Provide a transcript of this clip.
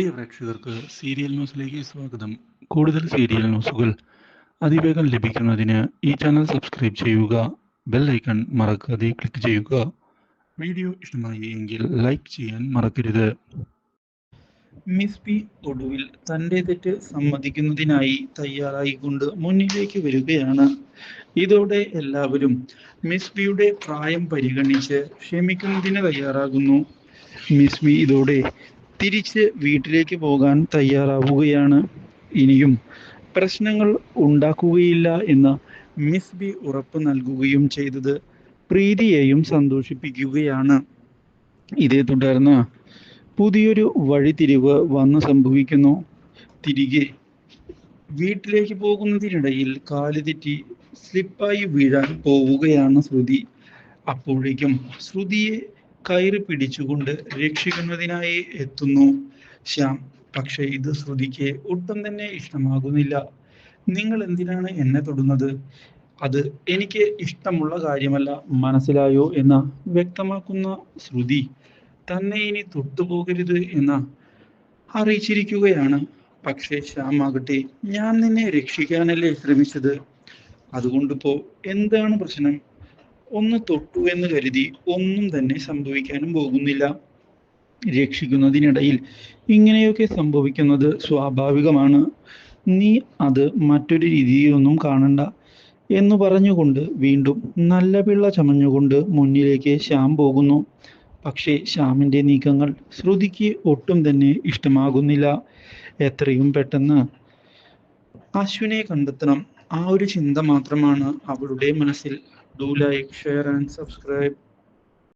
പ്രിയ പ്രേക്ഷകർക്ക് സീരിയൽ ന്യൂസിലേക്ക് സ്വാഗതം. കൂടുതൽ സീരിയൽ ന്യൂസുകൾ അതിവേഗം ലഭിക്കുന്നതിന് ഈ ചാനൽ സബ്സ്ക്രൈബ് ചെയ്യുക ബെൽ ഐക്കൺ മറക്കാതെ ക്ലിക്ക് ചെയ്യുക. വീഡിയോ ഇഷ്ടമായി എങ്കിൽ ലൈക്ക് ചെയ്യാൻ മറക്കരുത്. മിസ് പി ഒടുവിൽ തന്റെ തെറ്റ് സമ്മതിക്കുന്നതിനായി തയ്യാറായിക്കൊണ്ട് മുന്നിലേക്ക് വരികയാണ്. ഇതോടെ എല്ലാവരും മിസ് പിയുടെ പ്രായം പരിഗണിച്ച് ക്ഷമിക്കുന്നതിന് തയ്യാറാകുന്നു. മിസ് പി ഇതോടെ തിരിച്ച് വീട്ടിലേക്ക് പോകാൻ തയ്യാറാവുകയാണ് ഇനിയും. പ്രശ്നങ്ങൾ ഉണ്ടാക്കുകയില്ല എന്ന് മിസ് ബി ഉറപ്പ് നൽകുകയും ചെയ്തത് പ്രീതിയെയും സന്തോഷിപ്പിക്കുകയാണ്. ഇതേ തുടർന്ന് പുതിയൊരു വഴിതിരിവ് വന്ന് സംഭവിക്കുന്നു. തിരികെ വീട്ടിലേക്ക് പോകുന്നതിനിടയിൽ കാൽ തെറ്റി സ്ലിപ്പായി വീഴാൻ പോവുകയാണ് ശ്രുതി. അപ്പോഴേക്കും ശ്രുതിയെ കയറി പിടിച്ചുകൊണ്ട് രക്ഷിക്കുന്നതിനായി എത്തുന്നു. ശ്യാം പക്ഷേ ഇത് ശ്രുതിക്ക് ഒട്ടും തന്നെ ഇഷ്ടമാകുന്നില്ല. നിങ്ങൾ എന്തിനാണ് എന്നെ തൊടുന്നത്? അത് എനിക്ക് ഇഷ്ടമുള്ള കാര്യമല്ല മനസ്സിലായോ എന്ന വ്യക്തമാക്കുന്ന ശ്രുതി തന്നെ ഇനി തൊട്ടുപോകരുത് എന്ന അറിയിച്ചിരിക്കുകയാണ്. പക്ഷേ ശ്യാം ആകട്ടെ ഞാൻ നിന്നെ രക്ഷിക്കാനല്ലേ ശ്രമിച്ചത്? അതുകൊണ്ടിപ്പോ എന്താണ് പ്രശ്നം? ഒന്ന് തൊട്ടു എന്ന് കരുതി ഒന്നും തന്നെ സംഭവിക്കാനും പോകുന്നില്ല. രക്ഷിക്കുന്നതിനിടയിൽ ഇങ്ങനെയൊക്കെ സംഭവിക്കുന്നത് സ്വാഭാവികമാണ്. നീ അത് മറ്റൊരു രീതിയിലൊന്നും കാണണ്ട എന്ന് പറഞ്ഞുകൊണ്ട് വീണ്ടും നല്ല പിള്ള ചമഞ്ഞുകൊണ്ട് മുന്നിലേക്ക് ശ്യാം പോകുന്നു. പക്ഷേ ശ്യാമിന്റെ നീക്കങ്ങൾ ശ്രുതിക്ക് ഒട്ടും തന്നെ ഇഷ്ടമാകുന്നില്ല. എത്രയും പെട്ടെന്ന് അശ്വിനെ കണ്ടെത്തണം. ആ ഒരു ചിന്ത മാത്രമാണ് അവളുടെ മനസ്സിൽ do like share and subscribe